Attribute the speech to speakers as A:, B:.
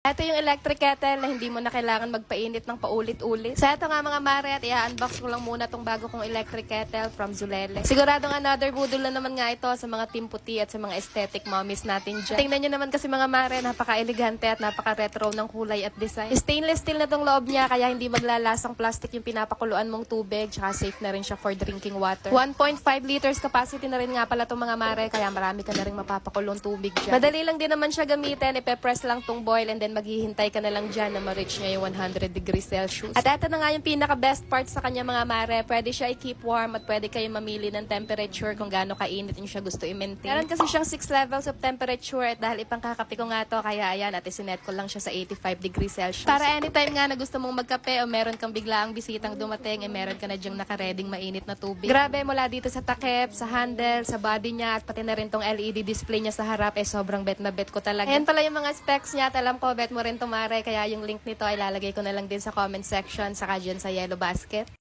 A: Ito yung electric kettle na hindi mo na kailangan magpainit ng paulit-ulit. So ito nga mga mare at i-unbox ko lang muna tong bago kong electric kettle from Zulele. Siguradong another budol na naman nga ito sa mga team puti at sa mga aesthetic mommies natin dyan. Tingnan nyo naman kasi mga mare, napaka-elegante at napaka-retro ng kulay at design. Stainless steel na tong loob niya kaya hindi maglalasang plastic yung pinapakuluan mong tubig tsaka safe na rin siya for drinking water. 1.5 liters capacity na rin nga pala tong mga mare kaya marami ka na rin mapapakulong tubig dyan. Madali lang din naman siya gamitin, ipe-press lang tong boil and then maghihintay ka na lang dyan na ma-reach niya yung 100 degrees Celsius. At ito na nga yung pinaka-best part sa kanya mga mare. Pwede siya i-keep warm at pwede kayo mamili ng temperature kung gaano kainit yung siya gusto i-maintain. Meron kasi siyang 6 levels of temperature at dahil ipangkakape ko nga to, kaya ayan at isinet ko lang siya sa 85 degrees Celsius. Para anytime nga na gusto mong magkape o meron kang biglaang bisitang dumating, eh meron ka na dyang nakareding mainit na tubig. Grabe, mula dito sa takip, sa handle, sa body niya at pati na rin tong LED display niya sa harap, eh sobrang bet na bet ko talaga. Ayan pala yung mga specs niya at alam ko bet mo rin tumare kaya yung link nito ay lalagay ko na lang din sa comment section saka dyan sa yellow basket.